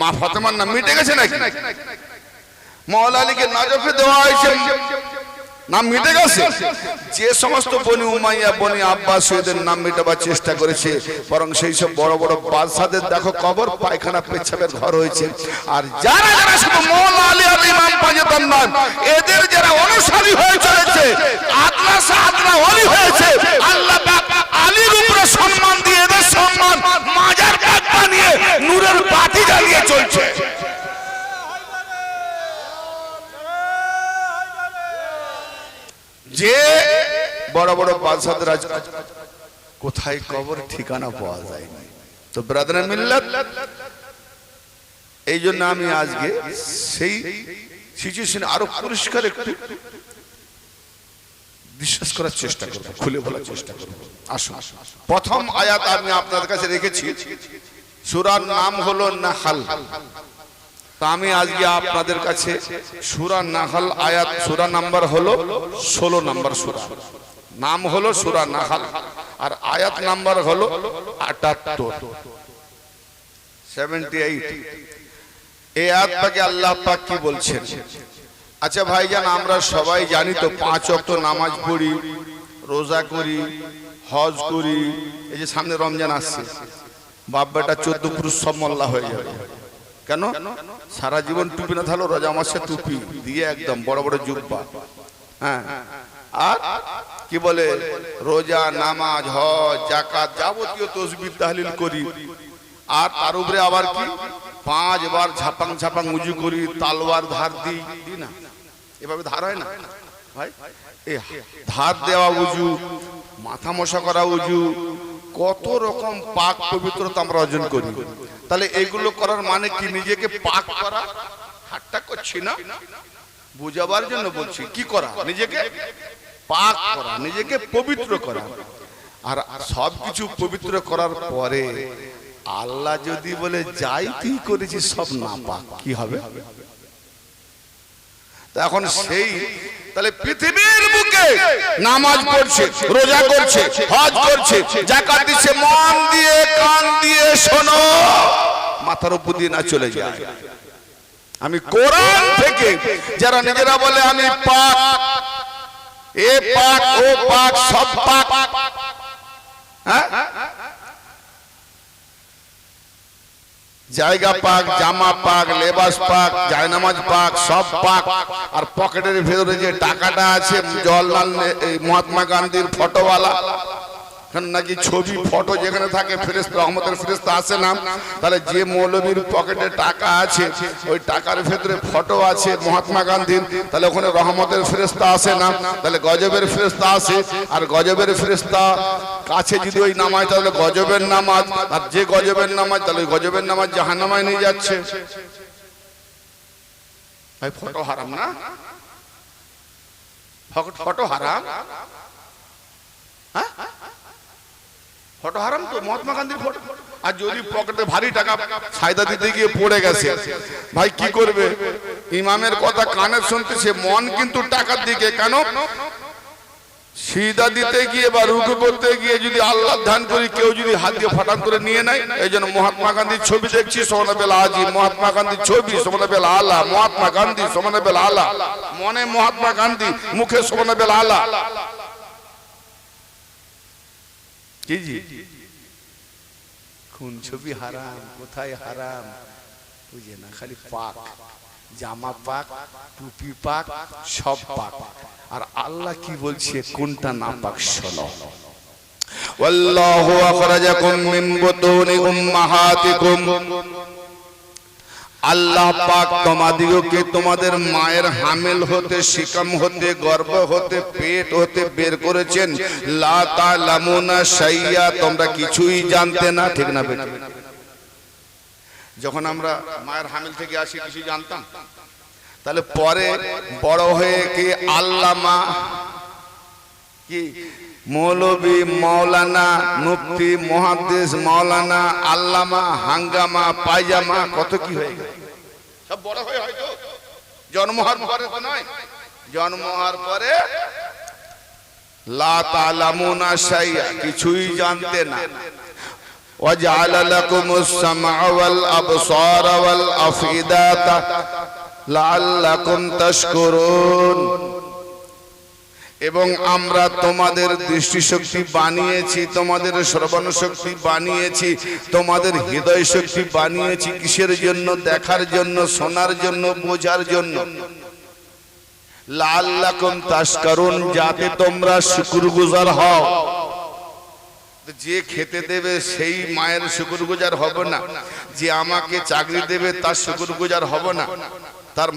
মা ফতেমার নাম মিটে গেছে নাকি? মৌলা আলীকে নাজফে দেওয়া হয়েছে। নাম মিটে গেছে? যে সমস্ত বনি উমাইয়া, বনি আব্বাস এদের নাম মেটাবার চেষ্টা করেছে, বরং সেই সব বড় বড় বাদশাদের দেখো কবর, পায়খানা পেছাবের ঘর হয়েছে। আর যারা যারা শুধু মৌলা আলী আর ইমাম পাঞ্জাতন নয় এদের যারা অনুসারী হয়ে চলেছে আদনা সাদনা অলি হয়েছে চলছে। যে বড় বড় বাদশাদের কোথায় কবর, ঠিকানা পাওয়া যায়নি। তো ব্রাদার মিল্লাত, এই জন্য আমি আজকে সেই সিচুয়েশন আরও পরিষ্কার একটু বিশ্বাস করার চেষ্টা করব, খুলে বলার চেষ্টা করব। আসুন। প্রথম আয়াত আমি আপনাদের কাছে রেখেছি। সূরার নাম হলো নাহাল। তা আমি আজকে আপনাদের কাছে সুরা নাহাল আয়াত, সুরা নাম্বার হলো ষোলো নাম্বার সুরা। নাম হলো সুরা নাহাল, আর আয়াত নাম্বার হলো আটাত্তর। সেভেন্টি এইট এই আয়াত পাকে আল্লাহ পাক কি বলছেন? আচ্ছা ভাইজান, আমরা সবাই জানি তো, পাঁচ অক্ত নামাজ পড়ি, রোজা করি, হজ করি, এই যে সামনে রমজান আসছে। বাপ বেটা চোদ্দ পুরুষ সব মোল্লা হয়ে যাবে। কেন? সারা জীবন টুপি না থাকল রোজা মাসে টুপি দিয়ে একদম বড় বড় জুব্বা। হ্যাঁ। আর কি বলে? রোজা নামাজ হজ জাকাত যাবতীয় তসবির তাহলিল করি। আর তার উপরে আবার কি? পাঁচবার ঝাপাং ঝাপাং উজু করি তালওয়ার ধার দিই। দিই না? এভাবে ধার হয় না? ভাই এ ধার দেওয়া উজু মাথা মশা করা উজু কত রকম পাক পবিত্রতা আমরা অর্জন করি। তাহলে এইগুলো করার মানে কি? নিজেকে পাক করা? হাটটা করছি না? বুঝাবার জন্য বলছি, কি করা? নিজেকে পাক করা, নিজেকে পবিত্র করা। আর সব কিছু পবিত্র করার পরে আল্লাহ যদি বলে, যাই তুই করেছিস, সব না পাক। কি হবে? তা এখন সেই তাহলে পৃথিবীর বুকে নামাজ পড়ছে, রোজা করছে, হজ করছে, জাকাত দিচ্ছে, মন দিয়ে, কান দিয়ে শোনো। মাথার উপর দিয়ে না চলে যায়। আমি কোরআন থেকে যারা নিজেরা বলে, আমি পাক, এ পাক, ও পাক, সব পাক। হ্যাঁ? জায়গা পাক, জামা পাক, লেবাস পাক, জায়নামাজ পাক, সব পাক। আর পকেটের ভেতরে যে টাকাটা আছে, জওয়াহরলাল মহাত্মা গান্ধীর ফটোওয়ালা নাকি ছবি ফটো যেখানে থাকে ফেরেস্তা রহমতের ফেরেস্তা আসে না। তাহলে যে মৌলবীর পকেটে টাকা আছে, ওই টাকার ভেতরে ফটো আছে মহাত্মা গান্ধীর, তাহলে ওখানে রহমতের ফেরেস্তা আসে না। তাহলে গজবের ফেরেস্তা আসে, আর গজবের ফেরেস্তা কাছে যদি ওই নামাজ তাহলে গজবের নামাজ। আর যে গজবের নামাজ তাহলে ওই গজবের নামাজ জাহান্নামায় নিয়ে যাচ্ছে। ভাই ফটো হারাম না? ফটো হারাম হ্যাঁ ফটো হারাম তো মহাত্মা গান্ধীর ফটো। আর যদি পকেটে ভারী টাকা ফায়দা দিতে গিয়ে পড়ে গেছে ভাই কি করবে? ইমামের কথা কানে শুনতেছে মন কিন্তু টাকার দিকে কেন? সিদা দিতে গিয়ে বা রুকু করতে গিয়ে যদি আল্লাহ ধ্যান করি কেউ যদি হাত দিয়ে ফাটান করে নিয়ে নেয় এই জন্য মহাত্মা গান্ধীর ছবি দেখছি সোমনাবেল আজি মহাত্মা গান্ধীর ছবি সোমনাবেল আলা মহাত্মা গান্ধী সোমনাবেল আলা মনে মহাত্মা গান্ধী মুখে সোমনাবেল আলা জি জি কোন ছবি হারাম কোথায় হারাম বুঝে না খালি পাক জামা পাক টুপি পাক সব পাক আর আল্লাহ কি বলছে কোনটা না পাক শোনো والله أخرجكم من بطون أمهاتكم আল্লাহ পাক তোমাদিগকে তোমাদের মায়ের হামেল হতে, শিকাম হতে, গর্ভ হতে, পেট হতে বের করেছেন। লা তালামুনা শাইয়া, তোমরা কিছুই জানতে না, ঠিক না বেটা? যখন আমরা মায়ের হামেল থেকে আসি কিছু জানতাম? তাহলে পরে বড় হয়ে কি আল্লামা কি? মৌলবী মৌলানা মুফতি মহাদেশ মৌলানা আল্লামা হাঙ্গামা পায়জামা কত কি হয়ে গেল সব বড় হয়ে হয়তো জন্ম হওয়ার পরে তো নয় জন্ম হওয়ার পরে লা তালামুনা শাইয়া কিছুই জানতে না وجعل لكم السمع والأبصار والأفئدة لعلكم تشكرون এবং আমরা তোমাদের দৃষ্টিশক্তি বানিয়েছি তোমাদের শ্রবণ শক্তি বানিয়েছি তোমাদের হৃদয় শক্তি বানিয়েছি কিসের জন্য দেখার জন্য শোনার জন্য বোঝার জন্য। লাল্লাকুম তাস্কারুন যাতে তোমরা শুকুরগুজার হও। যে খেতে দেবে সেই মায়ের শুকুরগুজার হবে না। যে আমাকে চাকরি দেবে তার শুকুর গুজার হবে না। তার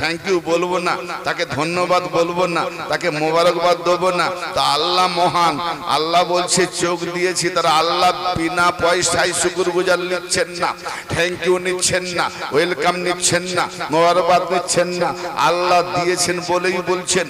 থ্যাংক ইউ বলব না, তাকে ধন্যবাদ বলব না, তাকে মোবারকবাদ দেবো না। তা আল্লাহ মহান, আল্লাহ বলছে, চোখ দিয়েছি তারা আল্লাহ বিনা পয়সায় শুকুর গুজার নিচ্ছেন না থ্যাংক ইউ নিচ্ছেন না ওয়েলকাম নিচ্ছেন না, মোবারকবাদ নিচ্ছেন না। আল্লাহ দিয়েছেন বলেই বলছেন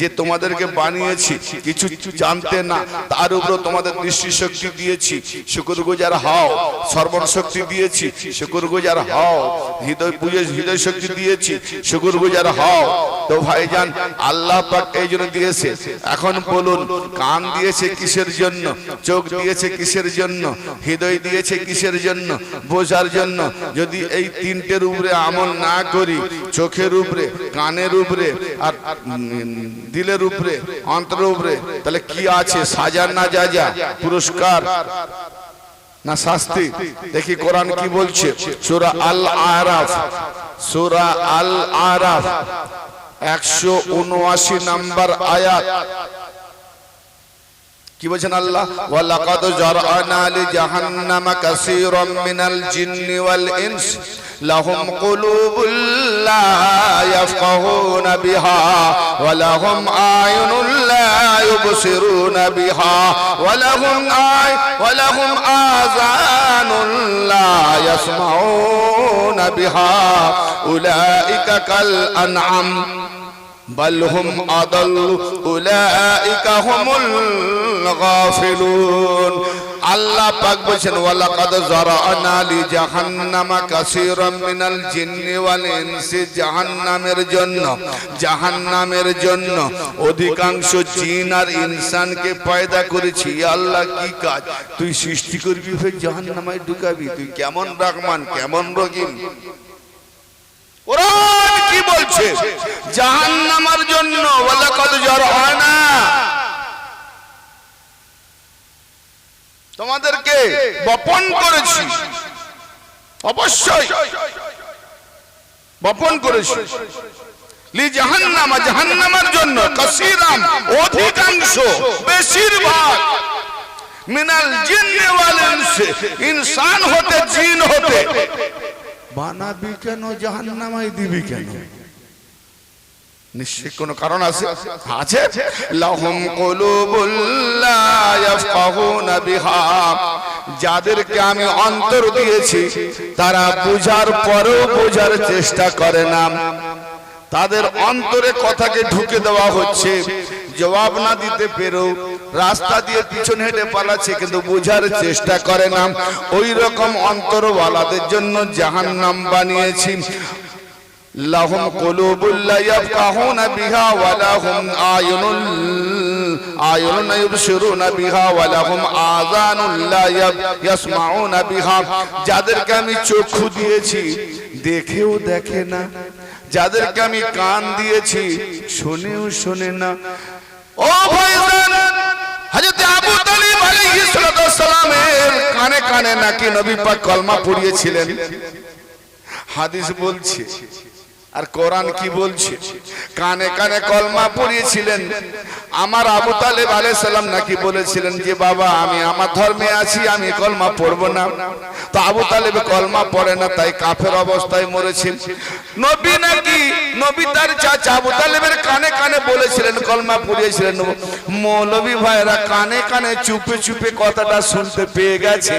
যে তোমাদেরকে বানিয়েছি, কিছু জানতে না, তার উপর তোমাদের দৃষ্টিশক্তি দিয়েছি শুকুর গুজার হও সর্বণ শক্তি দিয়েছি শুকুর গুজার হও, হৃদয় বুঝে হৃদয় শক্তি দিয়েছি। শুকুর গুজার হও। তো ভাইজান, আল্লাহ পাক এই জন্য দিয়েছে। এখন বলুন, কান দিয়েছে কিসের জন্য? চোখ দিয়েছে কিসের জন্য? হৃদয় দিয়েছে কিসের জন্য? বোঝার জন্য। যদি এই তিনটের উপরে আমল না করি, চোখের উপরে কানের উপরে আর দিলের উপরে অন্তরের উপরে তাহলে কি আছে? সাজা না যা যা পুরস্কার? না শাস্তি? দেখি কোরআন কি বলছে। সুরা আল আরাফ সুরা আল আরাফ একশো উনআশি নাম্বার আয়াত। কি বলছেন আল্লাহ? ওয়ালাকাদ জারআনা লি জাহান্নামা কাসীরাম মিনাল জিন্নি ওয়াল ইনস, লাহুম কুলুবুল লা ইয়াফকাহুনা বিহা, ওয়া লাহুম আয়ুনুন লা ইউবসিরুনা বিহা, ওয়া লাহুম আয়, ওয়া লাহুম আযানুন লা ইয়াসমাউনা বিহা, উলাইকা কাল আনআম। بل هم أضل أولئك هم الغافلون আল্লাহ পাক বলছেন ওয়ালাকাদ জারানা লি জাহান্নামা কাসীরাম মিনাল জিন্নি ওয়াল ইনসি জাহান্নামের জন্য জাহান্নামের জন্য অধিকাংশ জিন আর ইনসানকে পয়দা করেছি আল্লাহ কি কাজ তুই সৃষ্টি করবি ফের জাহান্নামায় ঢুকাবি তুই কেমন রহমান কেমন রহিম কোরআন কি বলছে? জাহান্নামার জন্য ওয়ালাকাদ জারআনা তোমাদেরকে বপন করেছি। অবশ্যই। বপন করেছি। লি জাহান্নামা, জাহান্নামার জন্য কাসীরাম অধিকাংশ বেশিরভাগ মিনাল জিন্নি ওয়াল ইনসি, ইনসান হতে, জিন হতে। বানাবি কেন জাহান্নামাই দিবি কেন? নিশ্চয় কোন কারণ আছে? আছে? লাহুম ইয়াফকাহুনা যাদেরকে আমি অন্তর দিয়েছি, তারা বুঝার পরেও বোঝার চেষ্টা করে না। তাদের অন্তরে কথাকে ঢুকে দেওয়া হচ্ছে। জবাব না দিতে পেরেও রাস্তা দিয়ে পিছনে হেঁটে পালাচ্ছে কিন্তু বোঝার চেষ্টা করে না। ওই রকম অন্তরওয়ালাদের জন্য জাহান্নাম বানিয়েছি। লাহুম কুলুবুল লা ইয়াফকাহুনা বিহা ওয়া লাহুম আয়ুনুল আয়ুনুন ইউবসিরুনা বিহা ওয়া লাহুম আযানুল লা ইয়াসমাউনা বিহা। যাদেরকে আমি চক্ষু দিয়েছি দেখেও দেখে না। যাদেরকে আমি কান দিয়েছি শুনেও শোনে না। ও ভাইজান হযরত আবু তালিব আলাইহিস সালামের কানে কানে নাকি নবী পাক কলমা পড়িয়েছিলেন। হাদিস বলছে আর কোরআন কি বলছে? কানে কানে কলমা পড়িয়েছিলেন। আমার আবু তালেব আলাইহিস সালাম নাকি বলেছিলেন যে বাবা আমি আমার ধর্মে আছি আমি কলমা পড়ব না। তো আবু তালেব কলমা পড়ে না তাই কাফের অবস্থায় মরেছেন। নবী নাকি নবী তার চাচা আবু তালেবের কানে কানে বলেছিলেন কলমা পড়িয়েছিলেন। মৌলবী ভাইরা কানে কানে চুপে চুপে কথাটা শুনতে পেয়ে গেছে।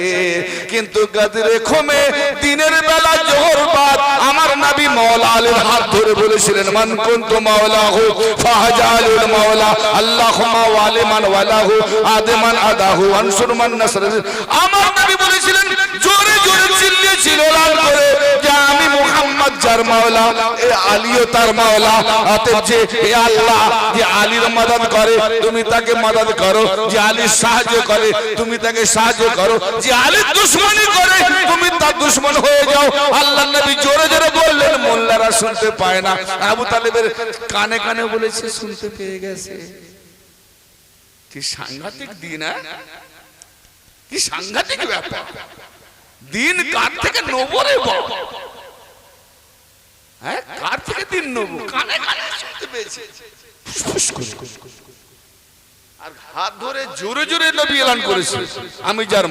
কিন্তু গদরে খমে দিনের বেলা জোহর বাদ আমার নবী মাওলা আলীর হাত ধরে বলেছিলেন, মান কুনতু মাওলাহু ফাহাজালুল মাওলা, আল্লাহুম্মা ওয়ালিমান ওয়ালাহু, আদমান আদাহু, আনসুর মান নাসর। আমার নবী বলেছিলেন, জোরে জোরে চিল্লিয়ে ছিল লাল করে। মুহাম্মদ যার মাওলা, এ আলীও তার মাওলা। অতএব যে হে আল্লাহ যে আলীর মদদ করে, তুমি তাকে মদদ করো। যে আলীর সাহায্য করে, তুমি তাকে সাহায্য করো। যে আলীর দুশ্মনী করে, তুমি তার দুশ্মন হয়ে যাও। আল্লাহ নবী জোরে জোরে বললেন, মোল্লারা শুনতে পায় না। আবু তালেবের কানে কানে বলেছে, শুনতে পেয়ে গেছে। কি সাংঘাতিক দিন হ্যাঁ? কি সাংঘাতিক ব্যাপার। দিন কার থেকে নেব রে বাবা? হ্যাঁ? কার থেকে দিন নেব? কানে কানে শুনতে পেয়েছে। আর হাত ধরে জোরে জোরে নবী এলান করেছে। আমি যার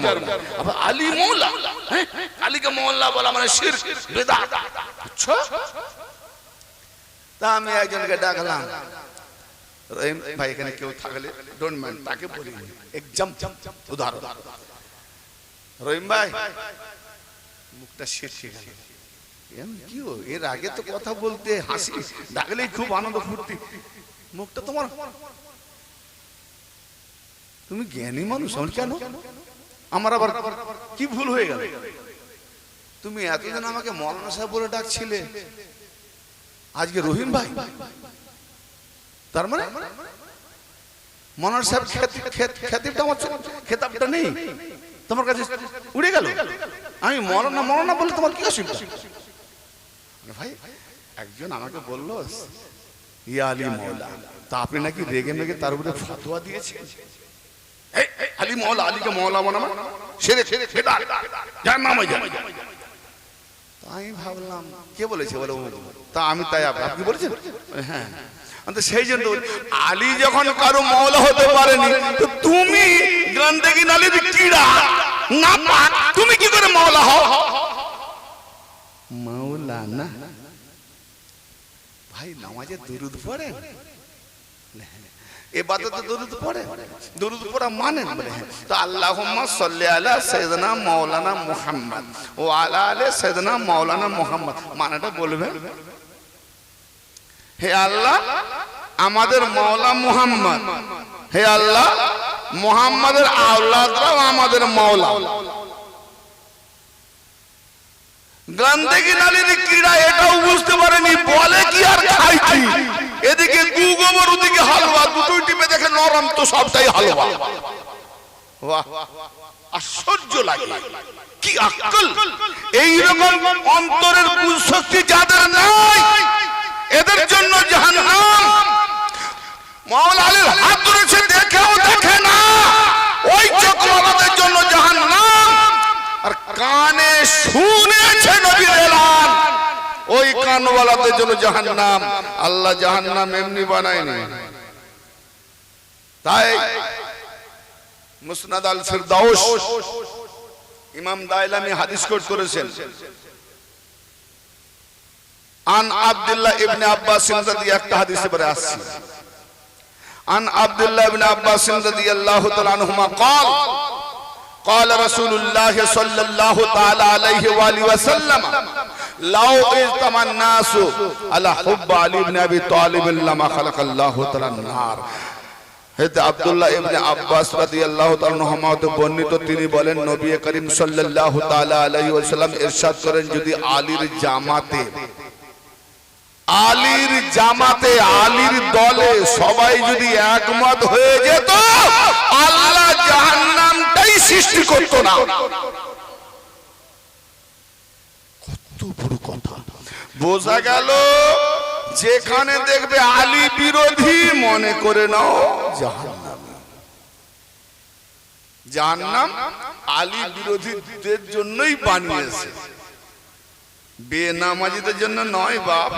আবার আলী মৌলা হ্যাঁ? আলীকে মৌলা বলা মানে শির আচ্ছা তা আমি একজনকে ডাকলাম। রহিম ভাই এখানে কেউ থাকলে ডোন্ট মাইন্ড তাকে বলি। একদম উদাহরণ। রহিম ভাই মুখটা শেষে গেল। এম কি এর আগে তো কথা বলতে হাসি ডাকলেই খুব আনন্দ ফুর্তি। মুখটা তোমার। তুমি জ্ঞানী মানুষ কেন? আমার আবার কি ভুল হয়ে গেল? তুমি এতদিন আমাকে মৌলানা সাহেব বলে ডাকছিলে। আজকে রহিম ভাই। তার মানে? মনার সাহেব খ্যাত- আমার খেতাবটা নেই। তোমার কাছে উড়ে গেল? আমি মরনা মরনা বলে তোমার কি অসুবিধা? ভাই, একজন আমাকে বলল মৌলা তা আপনি নাকি রেগে মেগে তার উপরে মৌলা মৌলা সেরে সেরে যার নাম হয়ে আমি ভাবলাম, কে বলেছে বলে তা আমি তাই আপ- আপনি বলেছেন? হ্যাঁ তো সেই জন্য আলী যখন কারও মৌলা হতে পারেনি, তো তুমি গন্দেগি নালির কিড়া না তুমি কি করে মৌলা হও? মাওলানা ভাই নামাজে দুরুদ পড়েন? এবাদতে দরুদ পড়ে দরুদ পড়া মানেন বলে। তো আল্লাহুম্মা সাল্লি আলা সাইয়্যিদিনা মাওলানা মুহাম্মদ ও আলা আলে সাইয়্যিদিনা মাওলানা মুহাম্মদ। মানেটা বলবেন হে আল্লাহ আমাদের মাওলা মুহাম্মদ। হে আল্লাহ মুহাম্মাদের আওলাদরাও আমাদের মাওলা। গন্দেগি নালির ক্রীড়া, এটাও বুঝতে পারেনি, বলে কি আর এদিকে ওদিকে হালুয়া, দুটোই টিপে দেখে নরম তো সবটাই হালুয়া। আশ্চর্য লাগে। কি এইরকম অন্তরের যাদের নাই, এদের জন্য জাহান্নাম। আলীর হাত ধরেছে, দেখেও দেখে না। ওই চক্রওয়ালাদের জন্য জাহান্নাম। আর কানে শুনেছে নবীর এলান ওই কানওয়ালাদের জন্য জাহান্নাম আল্লাহ জাহান্নাম এমনি বানায়নি তাই মুসনাদ আল ফিরদাউস ইমাম দাইলামি হাদিস কোট করেছেন আন আব্দুল্লাহ ইবনে আব্বাস রাদি একটা হাদিসে পরে আসছে عن عبد الله بن عباس رضي الله تعالى عنهما قال قال رسول الله صلى الله تعالى عليه وآله وسلم لو اجتمع الناس على حب علي بن ابي طالب لما خلق الله تعالى النار হেতে আব্দুল্লাহ ইবনে আব্বাস রাদিয়াল্লাহু তাআলা আনহুমা হতে বর্ণিত তিনি বলেন নবী করিম সাল্লাল্লাহু তাআলা আলাইহি ওয়াসাল্লাম ইরশাদ করেন যদি আলীর জামাতে আলীর জামাতে আলীর দলে সবাই যদি একমত হয়ে যেত আল্লাহ জাহান্নামটাই সৃষ্টি করতো না। কত বড় কথা। বোঝা গেল যেখানে দেখবে আলী বিরোধী মনে করে নাও জাহান্নাম। জাহান্নাম আলী বিরোধীদের জন্যই বানিয়েছে। বেনামাজিদের জন্য নয় বাপ।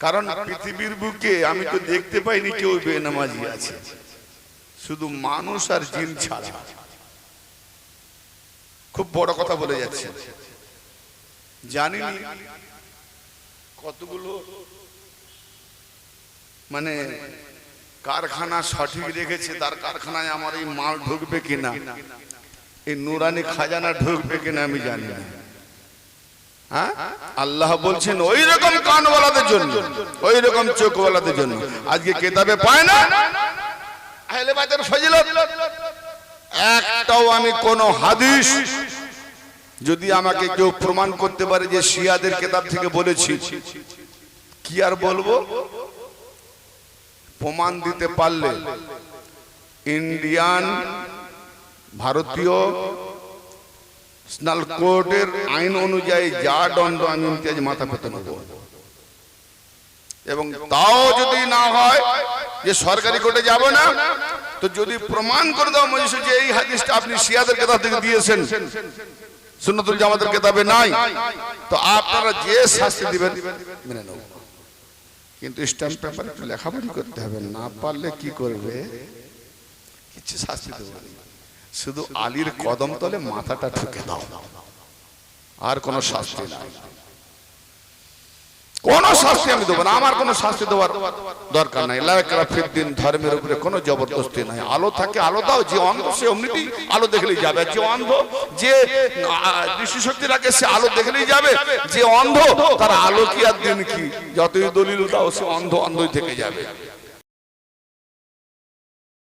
কারণ পৃথিবীর বুকে আমি তো দেখতে পাইনি কেউ বেনামাজি আছে। শুধু মানুষ আর জিন ছাড়া। খুব বড় কথা বলে যাচ্ছে। জানিনি কতগুলো মানে কারখানা সঠিক রেখেছে, তার কারখানায় আমার এই মাল ঢুকবে কিনা? এই নুরানি খাজানা ঢুকবে কিনা আমি জানি না। হ্যাঁ? আল্লাহ বলছেন ওই রকম কানওয়ালাদের জন্য ওই রকম চোখওয়ালাদের জন্য। আজকে কেতাবে পায় না? একটাও আমি কোন হাদিস যদি আমাকে কেউ প্রমাণ করতে পারে যে শিয়াদের কেতাব থেকে বলেছি, কি আর বলব? প্রমাণ দিতে পারলে ইন্ডিয়ান, ভারতীয় ন্যাশনাল কোর্টের আইন অনুযায়ী যা দণ্ড আমি মাথা পেতে নেব। এবং তাও যদি না হয় যে সরকারি কোর্টে যাব না, তো যদি প্রমাণ করে দেওয়া মজলিস যে এই হাদিসটা আপনি শিয়াদের কেতাব থেকে দিয়েছেন, সুন্নতুল জামাতের কেতাবে নাই, তো আপনারা যে শাস্তি দিবেন, মেনে নেব। কিন্তু স্ট্যাম্প পেপার একটু লেখাপড়ি করতে হবে, না পারলে কি করবে? কিছু শাস্তি দেবো। শুধু আলীর কদম তলে মাথাটা ঠুকে দাও। আর কোনো শাস্তি নাই। কোন শাস্তি আমি দেবো না, আমার কোনো শাস্তি দেওয়ার দরকার নাই। লাইকাফিদ্দিন ধর্মের উপরে কোনো জবরদস্তি নাই। আলো থাকে, আলো দাও, যে অন্ধ, সে অমনিতেই আলো দেখলেই যাবে। যে অন্ধ, যে দৃষ্টিশক্তি রাখে সে আলো দেখলেই যাবে। যে অন্ধ, তার আলো কি আর দিন কি? যতই দলিল দাও, সে অন্ধ অন্ধই থেকে যাবে।